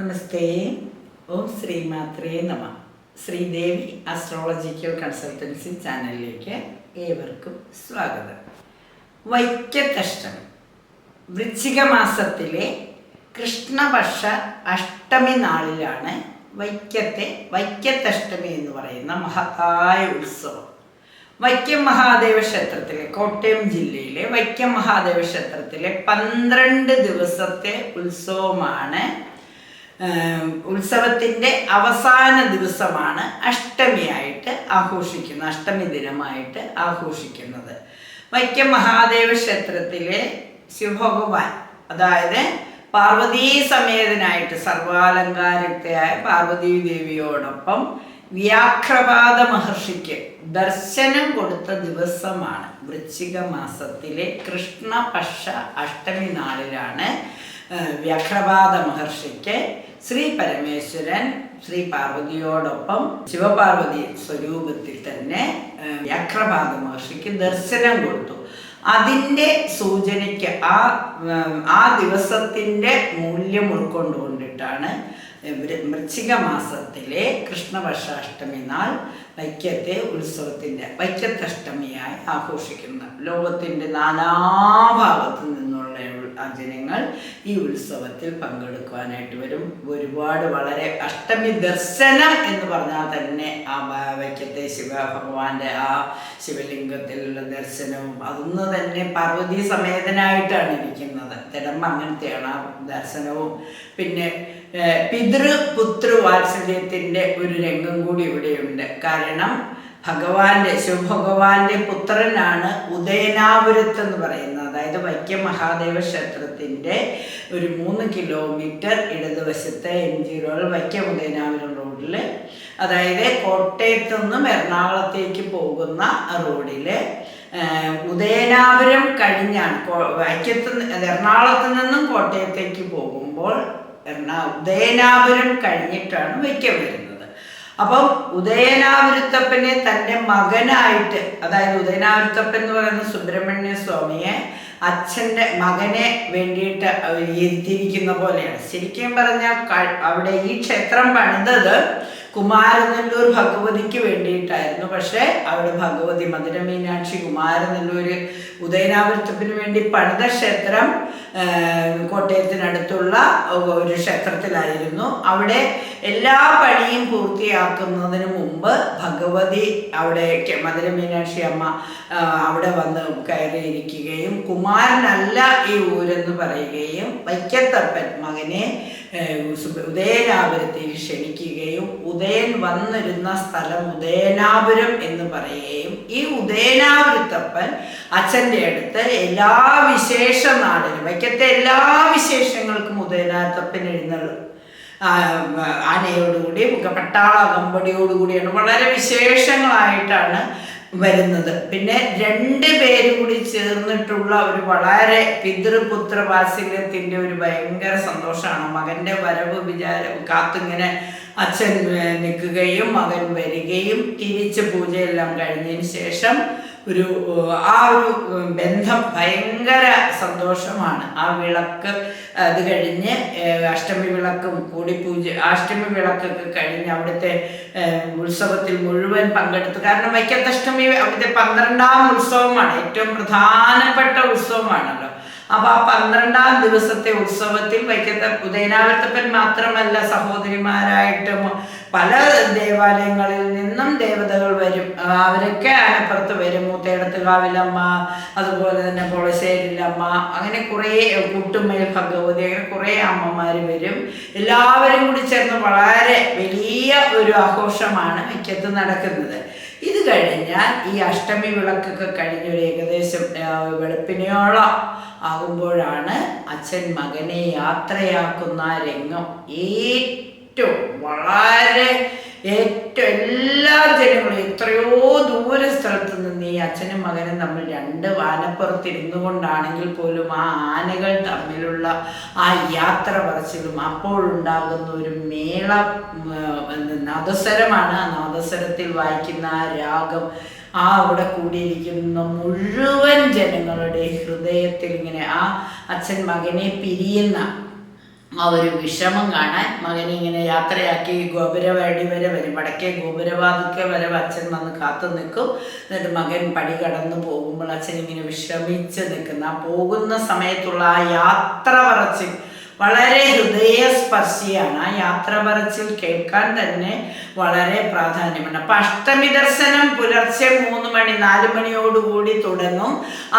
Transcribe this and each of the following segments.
നമസ്തേ. ഓം ശ്രീമാത്രേ നമ. Sridevi astrological consultancy ചാനലിലേക്ക് ഏവർക്കും സ്വാഗതം. വൈക്കത്തഷ്ടമി വൃശ്ചിക മാസത്തിലെ കൃഷ്ണപക്ഷ അഷ്ടമി നാളിലാണ് വൈക്കത്തെ വൈക്കത്തഷ്ടമി എന്ന് പറയുന്ന മഹത്തായ ഉത്സവം. വൈക്കം മഹാദേവ ക്ഷേത്രത്തിലെ കോട്ടയം ജില്ലയിലെ വൈക്കം മഹാദേവ ക്ഷേത്രത്തിലെ പന്ത്രണ്ട് ദിവസത്തെ ഉത്സവമാണ് ഉത്സവത്തിന്റെ അവസാന ദിവസമാണ് അഷ്ടമിയായിട്ട് ആഘോഷിക്കുന്നത് അഷ്ടമി ദിനമായിട്ട് ആഘോഷിക്കുന്നത്. വൈക്കം മഹാദേവ ക്ഷേത്രത്തിലെ ശിവഭഗവാൻ അതായത് പാർവതീ സമേതനായിട്ട് സർവാലങ്കാരത്തെയായ പാർവതീ ദേവിയോടൊപ്പം വ്യാഘ്രപാദ മഹർഷിക്ക് ദർശനം കൊടുത്ത ദിവസമാണ്. വൃശ്ചിക മാസത്തിലെ കൃഷ്ണപക്ഷ അഷ്ടമി നാളിലാണ് വ്യാഘ്രപാദ മഹർഷിക്ക് ശ്രീ പരമേശ്വരൻ ശ്രീ പാർവതിയോടൊപ്പം ശിവപാർവതി സ്വരൂപത്തിൽ തന്നെ വ്യാഘ്രപാദ മഹർഷിക്ക് ദർശനം കൊടുത്തു. അതിന്റെ സൂചനയ്ക്ക് ആ ആ ദിവസത്തിന്റെ മൂല്യം ഉൾക്കൊണ്ടുകൊണ്ടിട്ടാണ് വൃശ്ചിക മാസത്തിലെ കൃഷ്ണപക്ഷാഷ്ടമി നാൾ വൈക്കത്തെ ഉത്സവത്തിന്റെ വൈക്കത്തഷ്ടമിയായി ആഘോഷിക്കുന്നത് ലോകത്തിന്റെ നാനാഭാഗത്തു നിന്നുള്ള ജനങ്ങൾ ഈ ഉത്സവത്തിൽ പങ്കെടുക്കുവാനായിട്ട് വരും. ഒരുപാട് വളരെ അഷ്ടമി ദർശനം എന്ന് പറഞ്ഞാൽ തന്നെ ആ വൈക്കത്തെ വൈക്കത്തെ ശിവഭഗവാന്റെ ആ ശിവലിംഗത്തിലുള്ള ദർശനവും അതൊന്ന് തന്നെ പാർവതി സമേതനായിട്ടാണ് ഇരിക്കുന്നത്. തിടമ്പ് അങ്ങനത്തെയാണ് ആ ദർശനവും. പിന്നെ ഏഹ്, പിതൃ പുതൃ വാത്സല്യത്തിന്റെ ഒരു രംഗം കൂടി ഇവിടെയുണ്ട്. കാരണം ഭഗവാന്റെ ശിവഭഗവാന്റെ പുത്രനാണ് ഉദയനാപുരത്ത് എന്ന് പറയുന്നത്. അതായത് വൈക്കം മഹാദേവ ക്ഷേത്രത്തിന്റെ ഒരു മൂന്ന് കിലോമീറ്റർ ഇടതുവശത്തെ M G road Vaikom Udayanapuram റോഡിൽ അതായത് കോട്ടയത്തു നിന്നും എറണാകുളത്തേക്ക് പോകുന്ന റോഡിൽ ഉദയനാപുരം കഴിഞ്ഞാണ് വൈക്കത്ത് എറണാകുളത്ത് നിന്നും കോട്ടയത്തേക്ക് പോകുമ്പോൾ എറണാ ഉദയനാപുരം കഴിഞ്ഞിട്ടാണ് വൈക്കം വരുന്നത്. അപ്പം ഉദയനാപുരത്തപ്പനെ തന്റെ മകനായിട്ട് അതായത് ഉദയനാപുരത്തപ്പൻ എന്ന് പറയുന്ന സുബ്രഹ്മണ്യ സ്വാമിയെ അച്ഛന്റെ മകനെ വേണ്ടിയിട്ട് എത്തിയിരിക്കുന്ന പോലെയാണ്. ശരിക്കും പറഞ്ഞാൽ അവിടെ ഈ ക്ഷേത്രം പണിതത് കുമാരനെല്ലൂർ ഭഗവതിക്ക് വേണ്ടിയിട്ടായിരുന്നു. പക്ഷേ അവിടെ ഭഗവതി മധുര മീനാക്ഷി കുമാരനല്ലൂര് ഉദയനാപുരത്തിന് വേണ്ടി പണിത ക്ഷേത്രം കോട്ടയത്തിനടുത്തുള്ള ഒരു ക്ഷേത്രത്തിലായിരുന്നു. അവിടെ എല്ലാ പണിയും പൂർത്തിയാക്കുന്നതിന് മുമ്പ് ഭഗവതി അവിടെ മധുര മീനാക്ഷി അമ്മ അവിടെ വന്ന് കയറിയിരിക്കുകയും കുമാരനല്ല ഈ ഊരെന്ന് പറയുകയും വൈക്കത്തപ്പൻ മകനെ ഉദയനാപുരത്തേക്ക് സുബ- ക്ഷണിക്കുകയും ഉദയൻ വന്നിരുന്ന സ്ഥലം ഉദയനാപുരം എന്ന് പറയുകയും ഈ ഉദയനാപുരത്തപ്പൻ അച്ഛന്റെ അടുത്ത് എല്ലാ വിശേഷ നാടിനും വയ്ക്കത്തെ എല്ലാ വിശേഷങ്ങൾക്കും ഉദയനാഥപ്പൻ എഴുന്നള്ളു. ആനയോടുകൂടി പട്ടാള കമ്പടിയോടുകൂടിയാണ് വളരെ വിശേഷങ്ങളായിട്ടാണ് വരുന്നത്. പിന്നെ രണ്ട് പേര് കൂടി ചേർന്നിട്ടുള്ള ഒരു വളരെ പിതൃപുത്ര വാത്സല്യത്തിന്റെ ഒരു ഭയങ്കര സന്തോഷമാണ്. മകന്റെ വരവ് വിചാരം കാത്തിങ്ങനെ അച്ഛൻ നിൽക്കുകയും മകൻ വരികയും തിരിച്ച് പൂജയെല്ലാം കഴിഞ്ഞതിന് ശേഷം ഒരു ആ ഒരു ബന്ധം ഭയങ്കര സന്തോഷമാണ്. ആ വിളക്ക് അത് കഴിഞ്ഞ് അഷ്ടമി വിളക്കും കൂടി പൂജ അഷ്ടമി വിളക്കൊക്കെ കഴിഞ്ഞ് അവിടുത്തെ ഉത്സവത്തിൽ മുഴുവൻ പങ്കെടുത്തു. കാരണം വൈക്കത്തഷ്ടമി അവിടുത്തെ പന്ത്രണ്ടാം ഉത്സവമാണ്. ഏറ്റവും പ്രധാനപ്പെട്ട ഉത്സവമാണല്ലോ. അപ്പൊ ആ പന്ത്രണ്ടാം ദിവസത്തെ ഉത്സവത്തിൽ വൈക്കത്തെ ഉദയനാവത്തപ്പൻ മാത്രമല്ല സഹോദരിമാരായിട്ടും പല ദേവാലയങ്ങളിൽ നിന്നും ദേവതകൾ അവരൊക്കെ ആനപ്പുറത്ത് വരും. മൂത്തേടത്തുകാവിലമ്മ അതുപോലെ തന്നെ പൊളശ്ശേരിലമ്മ അങ്ങനെ കുറേ കൂട്ടുമേൽ ഭഗവതി അങ്ങനെ കുറേ അമ്മമാർ വരും. എല്ലാവരും കൂടി ചേർന്ന് വളരെ വലിയ ഒരു ആഘോഷമാണ് മിക്കത്ത് നടക്കുന്നത്. ഇത് കഴിഞ്ഞാൽ ഈ അഷ്ടമി വിളക്കൊക്കെ കഴിഞ്ഞൊരു ഏകദേശം വെളുപ്പിനെയോളം ആകുമ്പോഴാണ് അച്ഛൻ മകനെ യാത്രയാക്കുന്ന രംഗം. ഏറ്റവും വളരെ ഏറ്റവും എല്ലാ ജനങ്ങളും എത്രയോ ദൂര സ്ഥലത്ത് നിന്ന് ഈ അച്ഛനും മകനും തമ്മിൽ രണ്ട് ആനപ്പുറത്തിരുന്നു കൊണ്ടാണെങ്കിൽ പോലും ആ ആനകൾ തമ്മിലുള്ള ആ യാത്ര പറച്ചിലും അപ്പോഴുണ്ടാകുന്ന ഒരു മേള നദസരമാണ് ആ നാദസ്വരത്തിൽ വായിക്കുന്ന ആ രാഗം ആ അവിടെ കൂടിയിരിക്കുന്ന മുഴുവൻ ജനങ്ങളുടെ ഹൃദയത്തിൽ ഇങ്ങനെ ആ അച്ഛൻ മകനെ പിരിയുന്ന ആ ഒരു വിഷമം കാണാൻ മകനെ ഇങ്ങനെ യാത്രയാക്കി ഗോപുരവാടി വരെ വരും. വടക്കേ ഗോപുരവാതിക്കെ വരെ അച്ഛൻ വന്ന് കാത്തു നിൽക്കും. എന്നിട്ട് മകൻ പടി കടന്നു പോകുമ്പോൾ അച്ഛൻ ഇങ്ങനെ വിശ്രമിച്ച് നിൽക്കുന്ന. പോകുന്ന സമയത്തുള്ള ആ യാത്ര പറച്ചിൽ വളരെ ഹൃദയസ്പർശിയാണ്. ആ യാത്ര പറച്ചിൽ കേൾക്കാൻ തന്നെ വളരെ പ്രാധാന്യമുണ്ട്. അപ്പൊ അഷ്ടമി ദർശനം പുലർച്ചെ മൂന്ന് മണി നാല് മണിയോടുകൂടി തുടങ്ങും.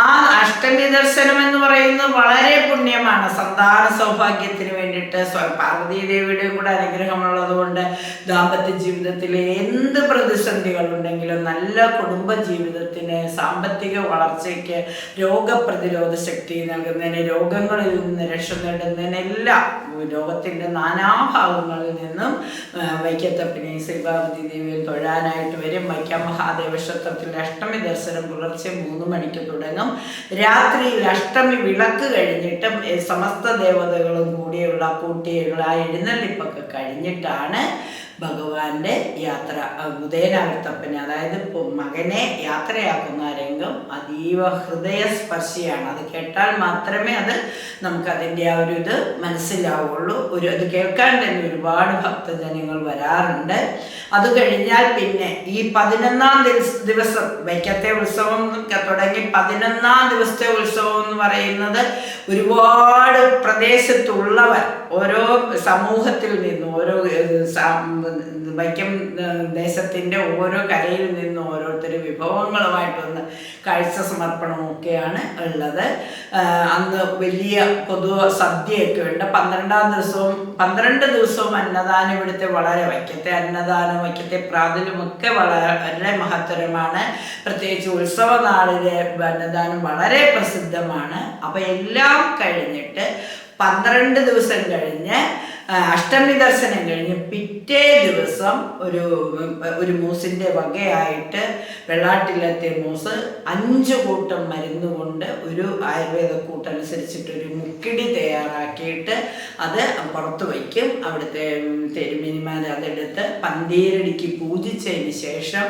ആ അഷ്ടമി ദർശനം എന്ന് പറയുന്നത് വളരെ പുണ്യമാണ്. സന്താന സൗഭാഗ്യത്തിന് വേണ്ടിയിട്ട് പാർവതി ദേവിയുടെ കൂടെ അനുഗ്രഹമുള്ളതുകൊണ്ട് ദാമ്പത്യ ജീവിതത്തിൽ എന്ത് പ്രതിസന്ധികൾ ഉണ്ടെങ്കിലും നല്ല കുടുംബ ജീവിതത്തിന് സാമ്പത്തിക വളർച്ചയ്ക്ക് രോഗപ്രതിരോധ ശക്തി നൽകുന്നതിന് രോഗങ്ങളിൽ നിന്ന് രക്ഷ നേടുന്നതിനെല്ലാം ലോകത്തിന്റെ നാനാഭാഗങ്ങളിൽ നിന്നും വൈക്കത്തപ്പിനെ ശ്രീപാർവതി ദേവിയിൽ തൊഴാനായിട്ട് വരും. വൈക്കം മഹാദേവ ക്ഷേത്രത്തിൽ അഷ്ടമി ദർശനം പുലർച്ചെ മൂന്ന് മണിക്ക് തുടങ്ങും. രാത്രിയിൽ അഷ്ടമി വിളക്ക് കഴിഞ്ഞിട്ട് സമസ്ത ദേവതകളും കൂടിയുള്ള കൂട്ടിയുള്ള എഴുന്നള്ളിപ്പൊക്കെ കഴിഞ്ഞിട്ടാണ് ഭഗവാന്റെ യാത്ര ഉദയനാഗത്തപ്പനെ അതായത് മകനെ യാത്രയാക്കുന്ന രംഗം അതീവ ഹൃദയസ്പർശിയാണ്. അത് കേട്ടാൽ മാത്രമേ അത് നമുക്ക് അതിന്റെ ആ ഒരു ഇത് മനസ്സിലാവുള്ളൂ. ഒരു അത് കേൾക്കാൻ തന്നെ ഒരുപാട് ഭക്തജനങ്ങൾ വരാറുണ്ട്. അത് കഴിഞ്ഞാൽ പിന്നെ ഈ പതിനൊന്നാം ദിവസ വൈക്കത്തെ ഉത്സവം തുടങ്ങി പതിനൊന്നാം ദിവസത്തെ ഉത്സവം എന്ന് പറയുന്നത് ഒരുപാട് പ്രദേശത്തുള്ളവർ ഓരോ സമൂഹത്തിൽ നിന്നും ഓരോ വൈക്കം ദേശത്തിന്റെ ഓരോ കരയിൽ നിന്നും ഓരോരുത്തർ വിഭവങ്ങളുമായിട്ട് വന്ന് കാഴ്ച സമർപ്പണമൊക്കെയാണ് ഉള്ളത്. അന്ന് വലിയ പൊതു സദ്യയൊക്കെ ഉണ്ട്. പന്ത്രണ്ടാം ദിവസവും പന്ത്രണ്ട് ദിവസവും അന്നദാനം ഇവിടുത്തെ വളരെ വൈക്കത്തെ അന്നദാനം വൈക്കത്തെ പ്രാതലുമൊക്കെ വളരെ മഹത്തരമാണ്. പ്രത്യേകിച്ച് ഉത്സവനാളിലെ അന്നദാനം വളരെ പ്രസിദ്ധമാണ്. അപ്പം എല്ലാം കഴിഞ്ഞിട്ട് പന്ത്രണ്ട് ദിവസം കഴിഞ്ഞ് അഷ്ടമി ദർശനം കഴിഞ്ഞ് പിറ്റേ ദിവസം ഒരു ഒരു മൂസിന്റെ വകയായിട്ട് വെള്ളാട്ടിലത്തെ മൂസ് അഞ്ച് കൂട്ടം മരുന്ന് കൊണ്ട് ഒരു ആയുർവേദ കൂട്ടനുസരിച്ചിട്ട് ഒരു മുക്കിടി തയ്യാറാക്കിയിട്ട് അത് പുറത്ത് വയ്ക്കും. അവിടുത്തെ തെരുമിനിമാർ അതെടുത്ത് പന്തീരടിക്ക് പൂജിച്ചതിന് ശേഷം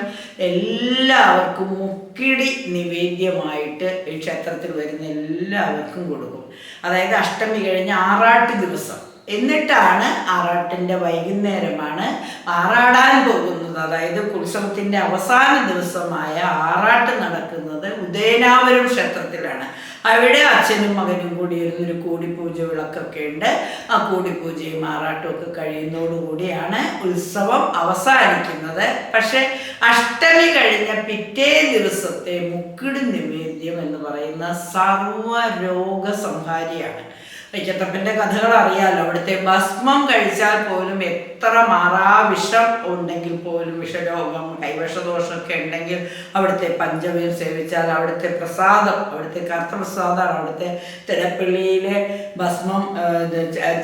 എല്ലാവർക്കും മുക്കിടി നിവേദ്യമായിട്ട് ഈ ക്ഷേത്രത്തിൽ വരുന്ന എല്ലാവർക്കും കൊടുക്കും. അതായത് അഷ്ടമി കഴിഞ്ഞ് ആറാട്ട് ദിവസം. എന്നിട്ടാണ് ആറാട്ടിന്റെ വൈകുന്നേരമാണ് ആറാടാൻ പോകുന്നത്. അതായത് ഉത്സവത്തിന്റെ അവസാന ദിവസമായ ആറാട്ട് നടക്കുന്നത് ഉദയനാപുരം ക്ഷേത്രത്തിലാണ്. അവിടെ അച്ഛനും മകനും കൂടി ഇരുന്നൊരു കൂടിപ്പൂജ വിളക്കൊക്കെ ഉണ്ട്. ആ കൂടിപ്പൂജയും ആറാട്ടും ഒക്കെ കഴിയുന്നതോടുകൂടിയാണ് ഉത്സവം അവസാനിക്കുന്നത്. പക്ഷേ അഷ്ടമി കഴിഞ്ഞ പിറ്റേ ദിവസത്തെ മുക്കിട് നിവേദ്യം എന്ന് പറയുന്ന സർവരോഗ സംഹാരിയാണ് വൈക്കത്തപ്പന്റെ കഥകൾ അറിയാലോ. അവിടുത്തെ ഭസ്മം കഴിച്ചാൽ പോലും എത്ര മാറാവിഷം ഉണ്ടെങ്കിൽ പോലും വിഷരോഗം കൈവശദോഷമൊക്കെ ഉണ്ടെങ്കിൽ അവിടുത്തെ പഞ്ചമയം സേവിച്ചാൽ അവിടുത്തെ പ്രസാദം അവിടുത്തെ കർത്തപ്രസാദമാണ് അവിടുത്തെ തിരപ്പള്ളിയിലെ ഭസ്മം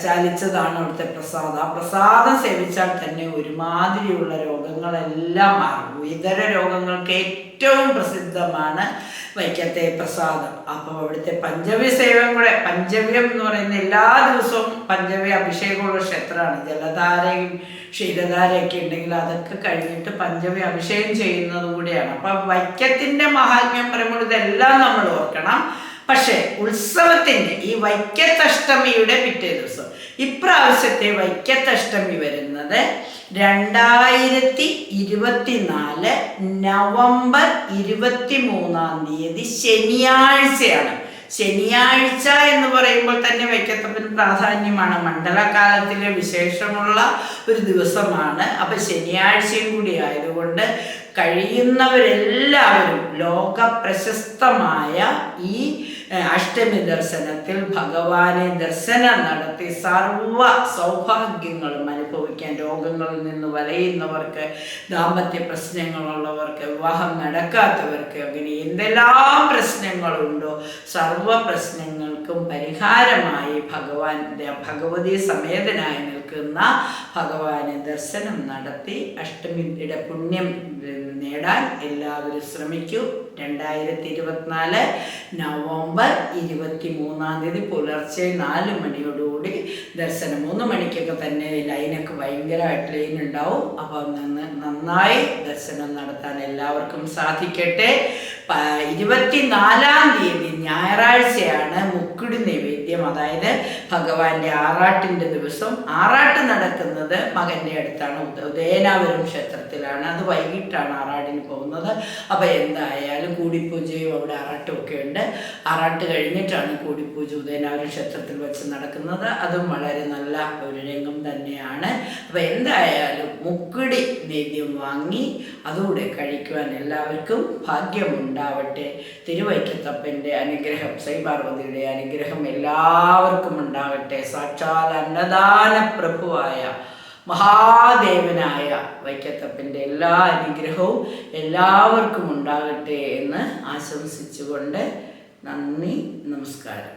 ചലിച്ചതാണ് അവിടുത്തെ പ്രസാദം. ആ പ്രസാദം സേവിച്ചാൽ തന്നെ ഒരുമാതിരിയുള്ള രോഗങ്ങളെല്ലാം മാറും. ഇതര രോഗങ്ങൾക്ക് ഏറ്റവും പ്രസിദ്ധമാണ് വൈക്കത്തെ പ്രസാദം. അപ്പോൾ അവിടുത്തെ പഞ്ചമി സേവം കൂടെ പഞ്ചവ്യം എന്ന് പറയുന്ന എല്ലാ ദിവസവും പഞ്ചവ്യ അഭിഷേകമുള്ള ക്ഷേത്രമാണ്. ജലധാരയും ക്ഷീരധാരയൊക്കെ ഉണ്ടെങ്കിൽ അതൊക്കെ കഴിഞ്ഞിട്ട് പഞ്ചവ്യ അഭിഷേകം ചെയ്യുന്നതും കൂടിയാണ്. അപ്പം വൈക്കത്തിന്റെ മഹാത്മ്യം പറയുമ്പോൾ ഇതെല്ലാം നമ്മൾ ഓർക്കണം. പക്ഷേ ഉത്സവത്തിന്റെ ഈ വൈക്കത്തഷ്ടമിയുടെ പിറ്റേ ദിവസം ഇപ്രാവശ്യത്തെ വൈക്കത്തഷ്ടമി വരുന്നത് രണ്ടായിരത്തി ഇരുപത്തിനാല് നവംബർ ഇരുപത്തി മൂന്നാം തീയതി ശനിയാഴ്ചയാണ്. ശനിയാഴ്ച എന്ന് പറയുമ്പോൾ തന്നെ വൈക്കത്തപ്പന് പ്രാധാന്യമാണ്. മണ്ഡലകാലത്തിലെ വിശേഷമുള്ള ഒരു ദിവസമാണ്. അപ്പം ശനിയാഴ്ചയും കൂടി ആയതുകൊണ്ട് കഴിയുന്നവരെല്ലാവരും ലോക പ്രശസ്തമായ ഈ അഷ്ടമി ദർശനത്തിൽ ഭഗവാനെ ദർശനം നടത്തി സർവ സൗഭാഗ്യങ്ങളും അനുഭവിക്കാൻ രോഗങ്ങളിൽ നിന്ന് വലയുന്നവർക്ക് ദാമ്പത്യ പ്രശ്നങ്ങളുള്ളവർക്ക് വിവാഹം നടക്കാത്തവർക്ക് അങ്ങനെ എന്തെല്ലാം പ്രശ്നങ്ങളുണ്ടോ സർവ പ്രശ്നങ്ങൾക്കും പരിഹാരമായി ഭഗവാൻ ഭഗവതി സമേതനായി നിൽക്കുന്ന ഭഗവാനെ ദർശനം നടത്തി അഷ്ടമിയുടെ പുണ്യം നേടാൻ എല്ലാവരും ശ്രമിക്കൂ. രണ്ടായിരത്തി ഇരുപത്തിനാല് നവംബർ ഇരുപത്തി മൂന്നാം തീയതി പുലർച്ചെ നാല് മണിയോടുകൂടി ദർശനം. മൂന്ന് മണിക്കൊക്കെ തന്നെ ലൈനൊക്കെ ഭയങ്കരമായിട്ട് ലൈൻ ഉണ്ടാവും അപ്പം നിന്ന് നന്നായി ദർശനം നടത്താൻ എല്ലാവർക്കും സാധിക്കട്ടെ. ഇരുപത്തിനാലാം തീയതി ഞായറാഴ്ചയാണ് മുക്കുടി നൈവേദ്യം. അതായത് ഭഗവാന്റെ ആറാട്ടിന്റെ ദിവസം. ആറാട്ട് നടക്കുന്നത് മകന്റെ അടുത്താണ്. ഉദ- ഉദയനാപുരം ക്ഷേത്രത്തിലാണ്. അത് വൈകിട്ടാണ് ആറാടിന് പോകുന്നത്. അപ്പോൾ എന്തായാലും കൂടിപ്പൂജയും അവിടെ ആറാട്ടും ഒക്കെ ഉണ്ട്. അറാട്ട് കഴിഞ്ഞിട്ടാണ് കൂടിപ്പൂജ ഉദയനാപുരം ക്ഷേത്രത്തിൽ വെച്ച് നടക്കുന്നത്. അതും വളരെ നല്ല ഒരു രംഗം തന്നെയാണ്. അപ്പോൾ എന്തായാലും മുക്കുടി നേദ്യം വാങ്ങി അതുകൂടെ കഴിക്കുവാൻ എല്ലാവർക്കും ഭാഗ്യമുണ്ടാവട്ടെ. തിരുവൈക്കത്തപ്പന്റെ അനുഗ്രഹം ശ്രീപാർവതിയുടെ അനുഗ്രഹം എല്ലാവർക്കും ഉണ്ടാവട്ടെ. സാക്ഷാൽ അന്നദാന പ്രഭുവായ മഹാദേവനായ വൈക്കത്തപ്പന്റെ എല്ലാ അനുഗ്രഹവും എല്ലാവർക്കും ഉണ്ടാകട്ടെ എന്ന് ആശംസിച്ചുകൊണ്ട് നന്ദി നമസ്കാരം.